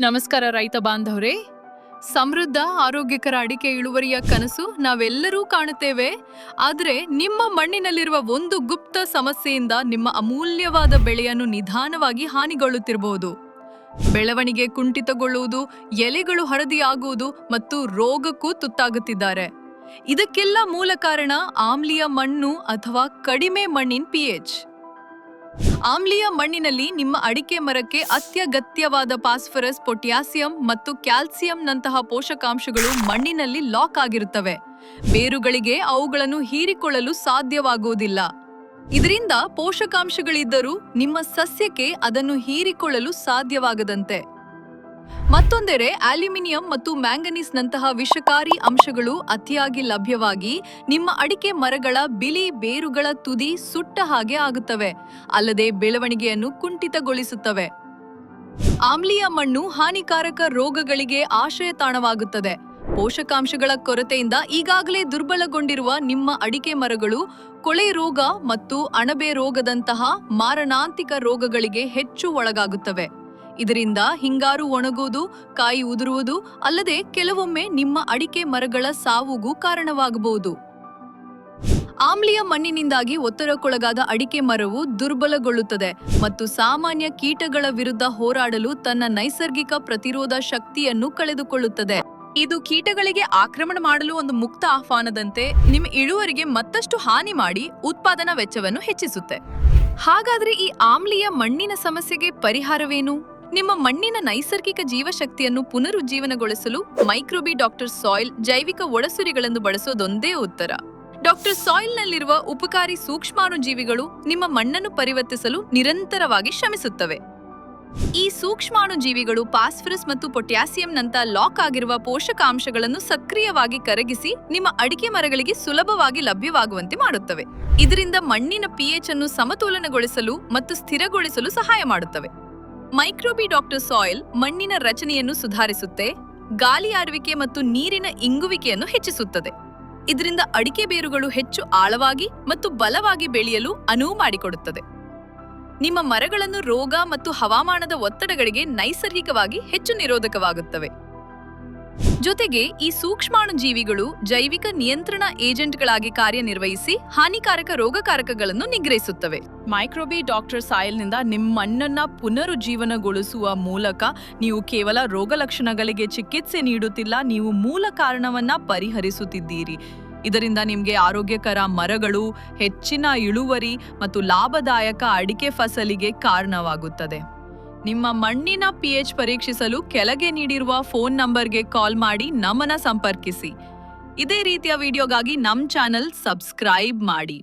ನಮಸ್ಕಾರ ರೈತ ಬಾಂಧವರೇ. ಸಮೃದ್ಧ, ಆರೋಗ್ಯಕರ ಅಡಿಕೆ ಇಳುವರಿಯ ಕನಸು ನಾವೆಲ್ಲರೂ ಕಾಣುತ್ತೇವೆ. ಆದರೆ ನಿಮ್ಮ ಮಣ್ಣಿನಲ್ಲಿರುವ ಒಂದು ಗುಪ್ತ ಸಮಸ್ಯೆಯಿಂದ ನಿಮ್ಮ ಅಮೂಲ್ಯವಾದ ಬೆಳೆಯನ್ನು ನಿಧಾನವಾಗಿ ಹಾನಿಗೊಳ್ಳುತ್ತಿರಬಹುದು. ಬೆಳವಣಿಗೆ ಕುಂಠಿತಗೊಳ್ಳುವುದು, ಎಲೆಗಳು ಹಳದಿಯಾಗುವುದು ಮತ್ತು ರೋಗಕ್ಕೂ ತುತ್ತಾಗುತ್ತಿದ್ದಾರೆ. ಇದಕ್ಕೆಲ್ಲ ಮೂಲ ಕಾರಣ ಆಮ್ಲೀಯ ಮಣ್ಣು ಅಥವಾ ಕಡಿಮೆ ಮಣ್ಣಿನ ಪಿಎಚ್ ಆಮ್ಲೀಯ ಮಣ್ಣಿನಲ್ಲಿ ನಿಮ್ಮ ಅಡಿಕೆ ಮರಕ್ಕೆ ಅತ್ಯಗತ್ಯವಾದ ಫಾಸ್ಫರಸ್, ಪೊಟ್ಯಾಸಿಯಂ ಮತ್ತು ಕ್ಯಾಲ್ಸಿಯಂನಂತಹ ಪೋಷಕಾಂಶಗಳು ಮಣ್ಣಿನಲ್ಲಿ ಲಾಕ್ ಆಗಿರುತ್ತವೆ. ಬೇರುಗಳಿಗೆ ಅವುಗಳನ್ನು ಹೀರಿಕೊಳ್ಳಲು ಸಾಧ್ಯವಾಗುವುದಿಲ್ಲ. ಇದರಿಂದ ಪೋಷಕಾಂಶಗಳಿದ್ದರೂ ನಿಮ್ಮ ಸಸ್ಯಕ್ಕೆ ಅದನ್ನು ಹೀರಿಕೊಳ್ಳಲು ಸಾಧ್ಯವಾಗದಂತೆ. ಮತ್ತೊಂದೆಡೆ ಅಲ್ಯೂಮಿನಿಯಂ ಮತ್ತು ಮ್ಯಾಂಗನೀಸ್ನಂತಹ ವಿಷಕಾರಿ ಅಂಶಗಳು ಅತಿಯಾಗಿ ಲಭ್ಯವಾಗಿ ನಿಮ್ಮ ಅಡಿಕೆ ಮರಗಳ ಬಿಳಿ ಬೇರುಗಳ ತುದಿ ಸುಟ್ಟ ಹಾಗೆ ಆಗುತ್ತವೆ. ಅಲ್ಲದೆ ಬೆಳವಣಿಗೆಯನ್ನು ಕುಂಠಿತಗೊಳಿಸುತ್ತವೆ. ಆಮ್ಲೀಯ ಮಣ್ಣು ಹಾನಿಕಾರಕ ರೋಗಗಳಿಗೆ ಆಶ್ರಯ ತಾಣವಾಗುತ್ತದೆ. ಪೋಷಕಾಂಶಗಳ ಕೊರತೆಯಿಂದ ಈಗಾಗಲೇ ದುರ್ಬಲಗೊಂಡಿರುವ ನಿಮ್ಮ ಅಡಿಕೆ ಮರಗಳು ಕೊಳೆ ರೋಗ ಮತ್ತು ಅಣಬೆ ರೋಗದಂತಹ ಮಾರಣಾಂತಿಕ ರೋಗಗಳಿಗೆ ಹೆಚ್ಚು ಒಳಗಾಗುತ್ತವೆ. ಇದರಿಂದ ಹಿಂಗಾರು ಒಣಗುವುದು, ಕಾಯಿ ಉದುರುವುದು, ಅಲ್ಲದೆ ಕೆಲವೊಮ್ಮೆ ನಿಮ್ಮ ಅಡಿಕೆ ಮರಗಳ ಸಾವುಗೂ ಕಾರಣವಾಗಬಹುದು. ಆಮ್ಲಿಯ ಮಣ್ಣಿನಿಂದಾಗಿ ಒತ್ತಡಕ್ಕೊಳಗಾದ ಅಡಿಕೆ ಮರವು ದುರ್ಬಲಗೊಳ್ಳುತ್ತದೆ ಮತ್ತು ಸಾಮಾನ್ಯ ಕೀಟಗಳ ವಿರುದ್ಧ ಹೋರಾಡಲು ತನ್ನ ನೈಸರ್ಗಿಕ ಪ್ರತಿರೋಧ ಶಕ್ತಿಯನ್ನು ಕಳೆದುಕೊಳ್ಳುತ್ತದೆ. ಇದು ಕೀಟಗಳಿಗೆ ಆಕ್ರಮಣ ಮಾಡಲು ಒಂದು ಮುಕ್ತ ಆಹ್ವಾನದಂತೆ ನಿಮ್ಮ ಇಳುವರಿಗೆ ಮತ್ತಷ್ಟು ಹಾನಿ ಮಾಡಿ ಉತ್ಪಾದನಾ ವೆಚ್ಚವನ್ನು ಹೆಚ್ಚಿಸುತ್ತೆ. ಹಾಗಾದ್ರೆ ಈ ಆಮ್ಲೀಯ ಮಣ್ಣಿನ ಸಮಸ್ಯೆಗೆ ಪರಿಹಾರವೇನು? ನಿಮ್ಮ ಮಣ್ಣಿನ ನೈಸರ್ಗಿಕ ಜೀವಶಕ್ತಿಯನ್ನು ಪುನರುಜ್ಜೀವನಗೊಳಿಸಲು ಮೈಕ್ರೋಬಿ ಡಾಕ್ಟರ್ ಸಾಯಿಲ್ ಜೈವಿಕ ಒಳಸುರಿಗಳನ್ನು ಬಳಸೋದೊಂದೇ ಉತ್ತರ. ಡಾಕ್ಟರ್ ಸಾಯಿಲ್ನಲ್ಲಿರುವ ಉಪಕಾರಿ ಸೂಕ್ಷ್ಮಾಣುಜೀವಿಗಳು ನಿಮ್ಮ ಮಣ್ಣನ್ನು ಪರಿವರ್ತಿಸಲು ನಿರಂತರವಾಗಿ ಶ್ರಮಿಸುತ್ತವೆ. ಈ ಸೂಕ್ಷ್ಮಾಣುಜೀವಿಗಳು ಫಾಸ್ಫರಸ್ ಮತ್ತು ಪೊಟ್ಯಾಸಿಯಂನಂತ ಲಾಕ್ ಆಗಿರುವ ಪೋಷಕಾಂಶಗಳನ್ನು ಸಕ್ರಿಯವಾಗಿ ಕರಗಿಸಿ ನಿಮ್ಮ ಅಡಿಕೆ ಮರಗಳಿಗೆ ಸುಲಭವಾಗಿ ಲಭ್ಯವಾಗುವಂತೆ ಮಾಡುತ್ತವೆ. ಇದರಿಂದ ಮಣ್ಣಿನ ಪಿಎಚ್ ಅನ್ನು ಸಮತೋಲನಗೊಳಿಸಲು ಮತ್ತು ಸ್ಥಿರಗೊಳಿಸಲು ಸಹಾಯ ಮಾಡುತ್ತವೆ. ಮೈಕ್ರೋಬಿ ಡಾಕ್ಟರ್ ಸಾಯಿಲ್ ಮಣ್ಣಿನ ರಚನೆಯನ್ನು ಸುಧಾರಿಸುತ್ತೆ, ಗಾಳಿ ಮತ್ತು ನೀರಿನ ಇಂಗುವಿಕೆಯನ್ನು ಹೆಚ್ಚಿಸುತ್ತದೆ. ಇದರಿಂದ ಅಡಿಕೆ ಬೇರುಗಳು ಹೆಚ್ಚು ಆಳವಾಗಿ ಮತ್ತು ಬಲವಾಗಿ ಬೆಳೆಯಲು ಅನುವು ಮಾಡಿಕೊಡುತ್ತದೆ. ನಿಮ್ಮ ಮರಗಳನ್ನು ರೋಗ ಮತ್ತು ಹವಾಮಾನದ ಒತ್ತಡಗಳಿಗೆ ನೈಸರ್ಗಿಕವಾಗಿ ಹೆಚ್ಚು ನಿರೋಧಕವಾಗುತ್ತವೆ. ಜೊತೆಗೆ ಈ ಸೂಕ್ಷ್ಮಾಣುಜೀವಿಗಳು ಜೈವಿಕ ನಿಯಂತ್ರಣ ಏಜೆಂಟ್ಗಳಾಗಿ ಕಾರ್ಯನಿರ್ವಹಿಸಿ ಹಾನಿಕಾರಕ ರೋಗಕಾರಕಗಳನ್ನು ನಿಗ್ರಹಿಸುತ್ತವೆ. ಮೈಕ್ರೋಬಿ ಡಾಕ್ಟರ್ ಸಾಯಲ್ನಿಂದ ನಿಮ್ಮ ಮಣ್ಣನ್ನ ಪುನರುಜ್ಜೀವನಗೊಳಿಸುವ ಮೂಲಕ ನೀವು ಕೇವಲ ರೋಗ ಲಕ್ಷಣಗಳಿಗೆ ಚಿಕಿತ್ಸೆ ನೀಡುತ್ತಿಲ್ಲ, ನೀವು ಮೂಲ ಕಾರಣವನ್ನ ಪರಿಹರಿಸುತ್ತಿದ್ದೀರಿ. ಇದರಿಂದ ನಿಮಗೆ ಆರೋಗ್ಯಕರ ಮರಗಳು, ಹೆಚ್ಚಿನ ಇಳುವರಿ ಮತ್ತು ಲಾಭದಾಯಕ ಅಡಿಕೆ ಫಸಲಿಗೆ ಕಾರಣವಾಗುತ್ತದೆ. ನಿಮ್ಮ ಮಣ್ಣಿನ ಪಿಎಚ್ ಪರೀಕ್ಷಿಸಲು ಕೆಳಗೆ ನೀಡಿರುವ ಫೋನ್ ನಂಬರ್ಗೆ ಕಾಲ್ ಮಾಡಿ ನಮ್ಮನ್ನ ಸಂಪರ್ಕಿಸಿ. ಇದೇ ರೀತಿಯ ವಿಡಿಯೋಗಾಗಿ ನಮ್ಮ ಚಾನೆಲ್ ಸಬ್ಸ್ಕ್ರೈಬ್ ಮಾಡಿ.